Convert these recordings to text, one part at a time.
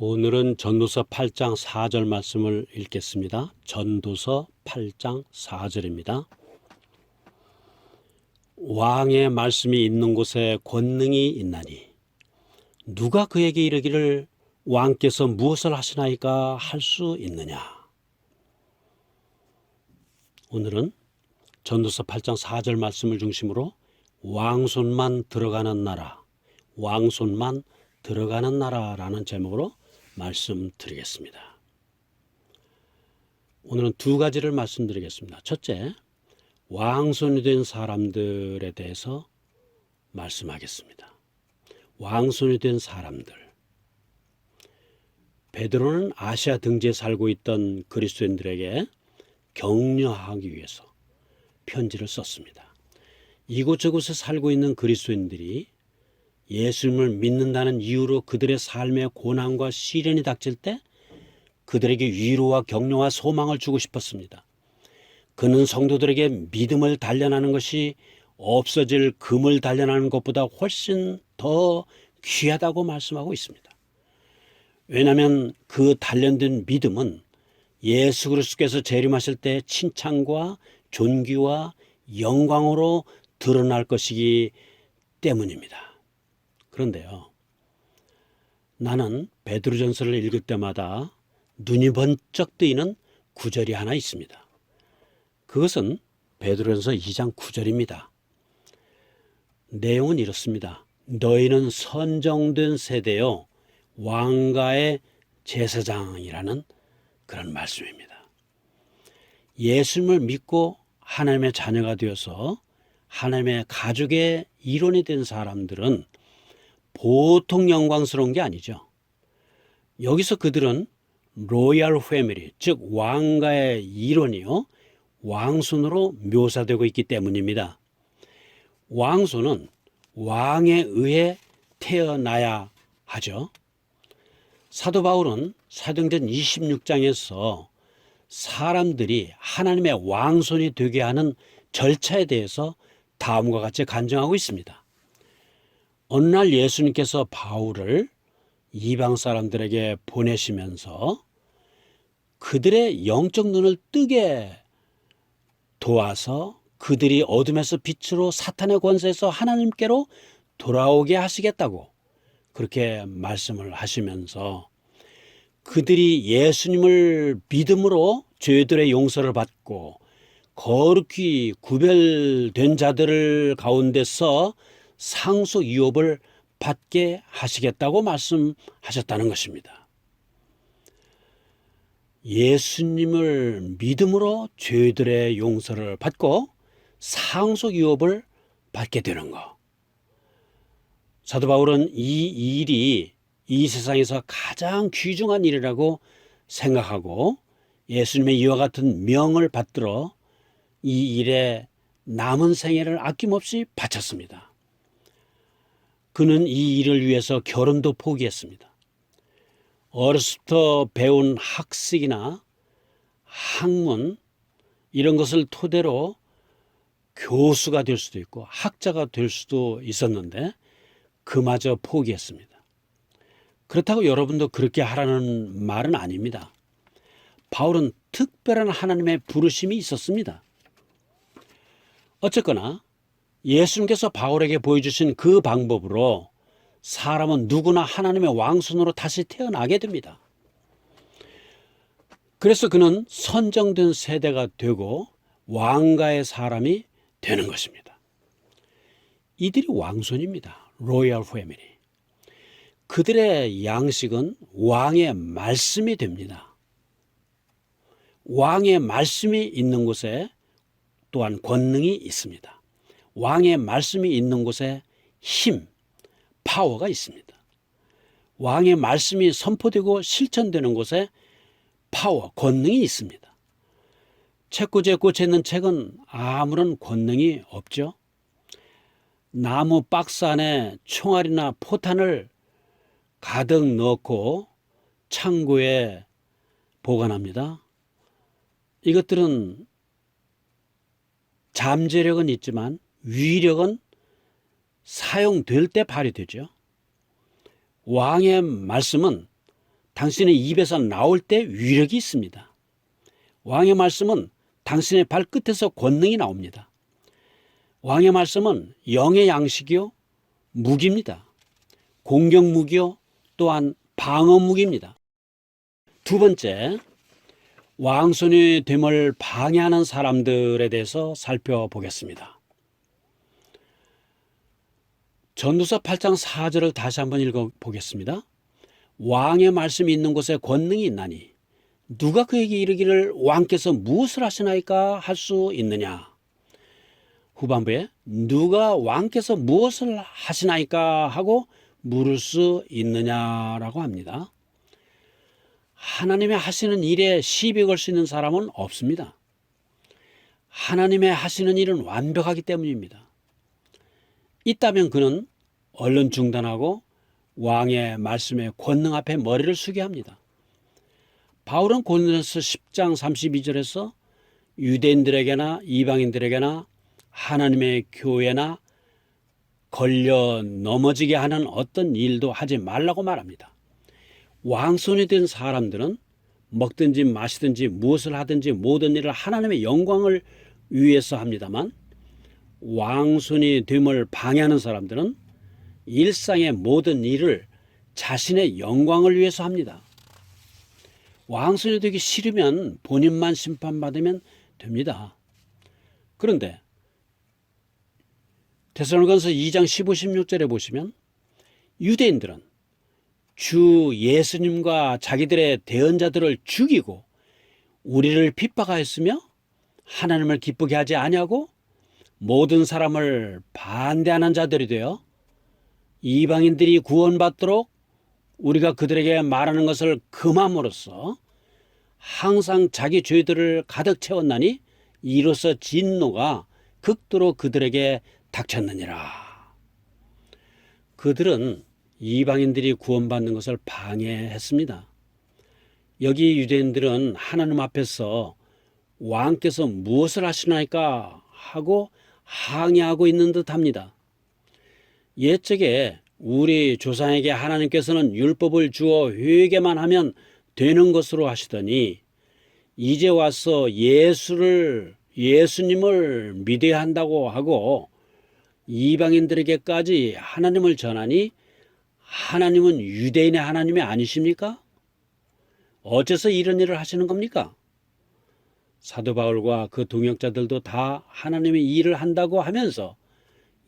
오늘은 전도서 8장 4절 말씀을 읽겠습니다. 전도서 8장 4절입니다. 왕의 말씀이 있는 곳에 권능이 있나니 누가 그에게 이르기를 왕께서 무엇을 하시나이까 할 수 있느냐. 오늘은 전도서 8장 4절 말씀을 중심으로 왕손만 들어가는 나라, 왕손만 들어가는 나라라는 제목으로 말씀드리겠습니다. 오늘은 두 가지를 말씀드리겠습니다. 첫째, 왕손이 된 사람들에 대해서 말씀하겠습니다. 왕손이 된 사람들. 베드로는 아시아 등지에 살고 있던 그리스도인들에게 격려하기 위해서 편지를 썼습니다. 이곳저곳에 살고 있는 그리스도인들이 예수님을 믿는다는 이유로 그들의 삶에 고난과 시련이 닥칠 때 그들에게 위로와 격려와 소망을 주고 싶었습니다. 그는 성도들에게 믿음을 단련하는 것이 없어질 금을 단련하는 것보다 훨씬 더 귀하다고 말씀하고 있습니다. 왜냐하면 그 단련된 믿음은 예수 그리스도께서 재림하실 때 칭찬과 존귀와 영광으로 드러날 것이기 때문입니다. 그런데요. 나는 베드로전서를 읽을 때마다 눈이 번쩍 뜨이는 구절이 하나 있습니다. 그것은 베드로전서 2장 9절입니다. 내용은 이렇습니다. 너희는 선정된 세대요 왕가의 제사장이라는 그런 말씀입니다. 예수님을 믿고 하나님의 자녀가 되어서 하나님의 가족의 일원이 된 사람들은 보통 영광스러운 게 아니죠. 여기서 그들은 로얄 패밀리, 즉 왕가의 일원이요. 왕손으로 묘사되고 있기 때문입니다. 왕손은 왕에 의해 태어나야 하죠. 사도 바울은 사도행전 26장에서 사람들이 하나님의 왕손이 되게 하는 절차에 대해서 다음과 같이 간증하고 있습니다. 어느 날 예수님께서 바울을 이방 사람들에게 보내시면서 그들의 영적 눈을 뜨게 도와서 그들이 어둠에서 빛으로 사탄의 권세에서 하나님께로 돌아오게 하시겠다고 그렇게 말씀을 하시면서 그들이 예수님을 믿음으로 죄들의 용서를 받고 거룩히 구별된 자들을 가운데서 상속 유업을 받게 하시겠다고 말씀하셨다는 것입니다. 예수님을 믿음으로 죄들의 용서를 받고 상속 유업을 받게 되는 것. 사도 바울은 이 일이 이 세상에서 가장 귀중한 일이라고 생각하고 예수님의 이와 같은 명을 받들어 이 일에 남은 생애를 아낌없이 바쳤습니다. 그는 이 일을 위해서 결혼도 포기했습니다. 어렸을 때 배운 학식이나 학문 이런 것을 토대로 교수가 될 수도 있고 학자가 될 수도 있었는데 그마저 포기했습니다. 그렇다고 여러분도 그렇게 하라는 말은 아닙니다. 바울은 특별한 하나님의 부르심이 있었습니다. 어쨌거나 예수님께서 바울에게 보여주신 그 방법으로 사람은 누구나 하나님의 왕손으로 다시 태어나게 됩니다. 그래서 그는 선정된 세대가 되고 왕가의 사람이 되는 것입니다. 이들이 왕손입니다. 로얄 패밀리. 그들의 양식은 왕의 말씀이 됩니다. 왕의 말씀이 있는 곳에 또한 권능이 있습니다. 왕의 말씀이 있는 곳에 힘, 파워가 있습니다. 왕의 말씀이 선포되고 실천되는 곳에 파워, 권능이 있습니다. 책꽂이에 꽂혀 있는 책은 아무런 권능이 없죠. 나무 박스 안에 총알이나 포탄을 가득 넣고 창고에 보관합니다. 이것들은 잠재력은 있지만 위력은 사용될 때 발휘되죠. 왕의 말씀은 당신의 입에서 나올 때 위력이 있습니다. 왕의 말씀은 당신의 발끝에서 권능이 나옵니다. 왕의 말씀은 영의 양식이요, 무기입니다. 공격 무기요, 또한 방어 무기입니다. 두 번째, 왕손이 됨을 방해하는 사람들에 대해서 살펴보겠습니다. 전두서 8장 4절을 다시 한번 읽어 보겠습니다. 왕의 말씀이 있는 곳에 권능이 있나니 누가 그에게 이르기를 왕께서 무엇을 하시나이까 할 수 있느냐. 후반부에 누가 왕께서 무엇을 하시나이까 하고 물을 수 있느냐라고 합니다. 하나님의 하시는 일에 시비 걸 수 있는 사람은 없습니다. 하나님의 하시는 일은 완벽하기 때문입니다. 있다면 그는 얼른 중단하고 왕의 말씀에 권능 앞에 머리를 숙여 합니다. 바울은 고린도서 10장 32절에서 유대인들에게나 이방인들에게나 하나님의 교회나 걸려 넘어지게 하는 어떤 일도 하지 말라고 말합니다. 왕손이 된 사람들은 먹든지 마시든지 무엇을 하든지 모든 일을 하나님의 영광을 위해서 합니다만 왕손이 됨을 방해하는 사람들은 일상의 모든 일을 자신의 영광을 위해서 합니다. 왕손이 되기 싫으면 본인만 심판받으면 됩니다. 그런데 데살로니가서 2장 15, 16절에 보시면 유대인들은 주 예수님과 자기들의 대언자들을 죽이고 우리를 핍박하였으며 하나님을 기쁘게 하지 아니하고 모든 사람을 반대하는 자들이 되어 이방인들이 구원받도록 우리가 그들에게 말하는 것을 금함으로써 항상 자기 죄들을 가득 채웠나니 이로써 진노가 극도로 그들에게 닥쳤느니라. 그들은 이방인들이 구원받는 것을 방해했습니다. 여기 유대인들은 하나님 앞에서 왕께서 무엇을 하시나이까 하고 항의하고 있는 듯 합니다. 옛적에 우리 조상에게 하나님께서는 율법을 주어 회개만 하면 되는 것으로 하시더니 이제 와서 예수를 예수님을 믿어야 한다고 하고 이방인들에게까지 하나님을 전하니 하나님은 유대인의 하나님이 아니십니까? 어째서 이런 일을 하시는 겁니까? 사도 바울과 그 동역자들도 다 하나님의 일을 한다고 하면서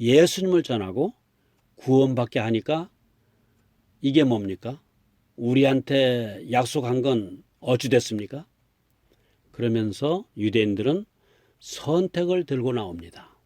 예수님을 전하고 구원받게 하니까 이게 뭡니까? 우리한테 약속한 건 어찌 됐습니까? 그러면서 유대인들은 선택을 들고 나옵니다.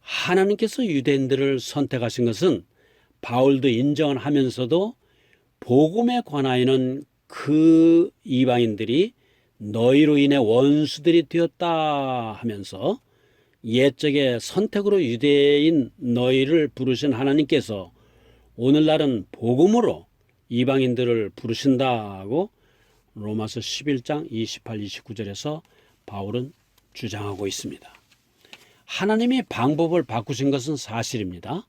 하나님께서 유대인들을 선택하신 것은 바울도 인정을 하면서도 복음에 관하여는 그 이방인들이 너희로 인해 원수들이 되었다 하면서 옛적에 선택으로 유대인 너희를 부르신 하나님께서 오늘날은 복음으로 이방인들을 부르신다고 로마서 11장 28, 29절에서 바울은 주장하고 있습니다. 하나님이 방법을 바꾸신 것은 사실입니다.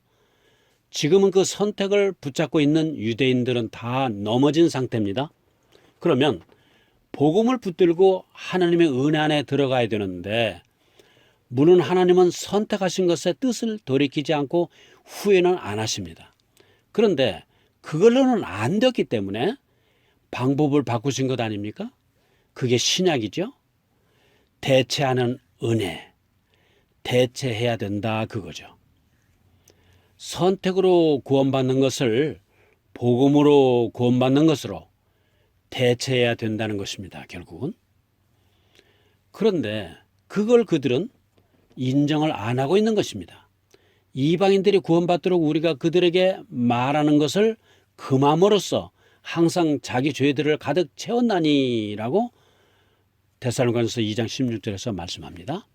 지금은 그 선택을 붙잡고 있는 유대인들은 다 넘어진 상태입니다. 그러면 복음을 붙들고 하나님의 은혜 안에 들어가야 되는데 물론 하나님은 선택하신 것의 뜻을 돌이키지 않고 후회는 안 하십니다. 그런데 그걸로는 안 됐기 때문에 방법을 바꾸신 것 아닙니까? 그게 신약이죠. 대체하는 은혜. 대체해야 된다 그거죠. 선택으로 구원받는 것을 복음으로 구원받는 것으로 대체해야 된다는 것입니다. 결국은. 그런데 그걸 그들은 인정을 안 하고 있는 것입니다. 이방인들이 구원받도록 우리가 그들에게 말하는 것을 금함으로써 항상 자기 죄들을 가득 채웠나니라고 데살로간서 2장 16절에서 말씀합니다.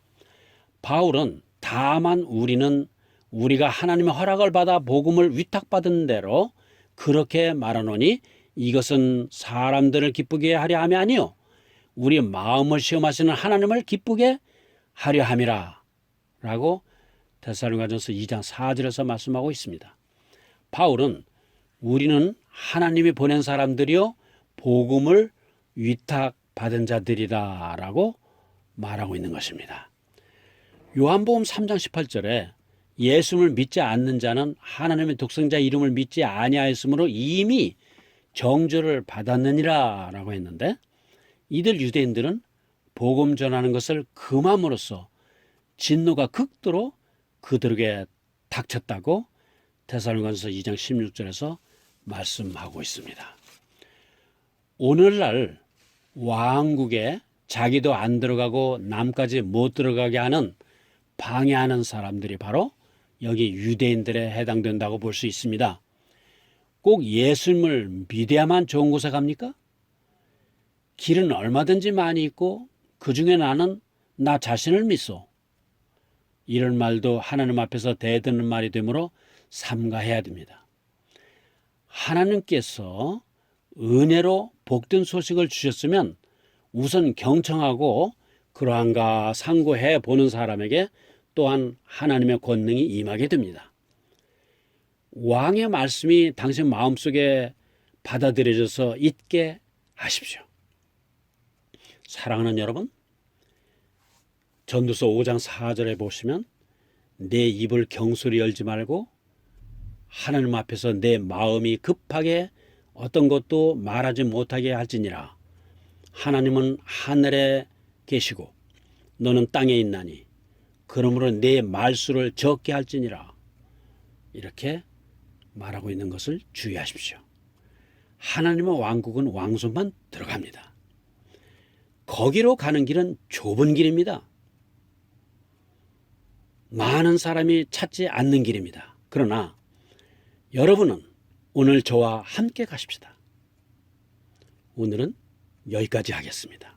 바울은 다만 우리는 우리가 하나님의 허락을 받아 복음을 위탁받은 대로 그렇게 말하노니 이것은 사람들을 기쁘게 하려 함이 아니요 우리 마음을 시험하시는 하나님을 기쁘게 하려 함이라 라고 데살로가전서 2장 4절에서 말씀하고 있습니다. 바울은 우리는 하나님이 보낸 사람들이요 복음을 위탁받은 자들이다라고 말하고 있는 것입니다. 요한복음 3장 18절에 예수를 믿지 않는 자는 하나님의 독생자 이름을 믿지 아니하였으므로 이미 정죄를 받았느니라 라고 했는데 이들 유대인들은 복음 전하는 것을 금함으로써 진노가 극도로 그들에게 닥쳤다고 데살로니가서 2장 16절에서 말씀하고 있습니다. 오늘날 왕국에 자기도 안 들어가고 남까지 못 들어가게 하는 방해하는 사람들이 바로 여기 유대인들에 해당된다고 볼 수 있습니다. 꼭 예수님을 믿어야만 좋은 곳에 갑니까? 길은 얼마든지 많이 있고 그 중에 나는 나 자신을 믿소. 이런 말도 하나님 앞에서 대드는 말이 되므로 삼가해야 됩니다. 하나님께서 은혜로 복된 소식을 주셨으면 우선 경청하고 그러한가 상고해 보는 사람에게 또한 하나님의 권능이 임하게 됩니다. 왕의 말씀이 당신 마음속에 받아들여져서 있게 하십시오. 사랑하는 여러분, 전도서 5장 4절에 보시면 내 입을 경솔히 열지 말고 하나님 앞에서 내 마음이 급하게 어떤 것도 말하지 못하게 할지니라. 하나님은 하늘에 계시고 너는 땅에 있나니 그러므로 내 말수를 적게 할지니라. 이렇게 말하고 있는 것을 주의하십시오. 하나님의 왕국은 왕손만 들어갑니다. 거기로 가는 길은 좁은 길입니다. 많은 사람이 찾지 않는 길입니다. 그러나 여러분은 오늘 저와 함께 가십시다. 오늘은 여기까지 하겠습니다.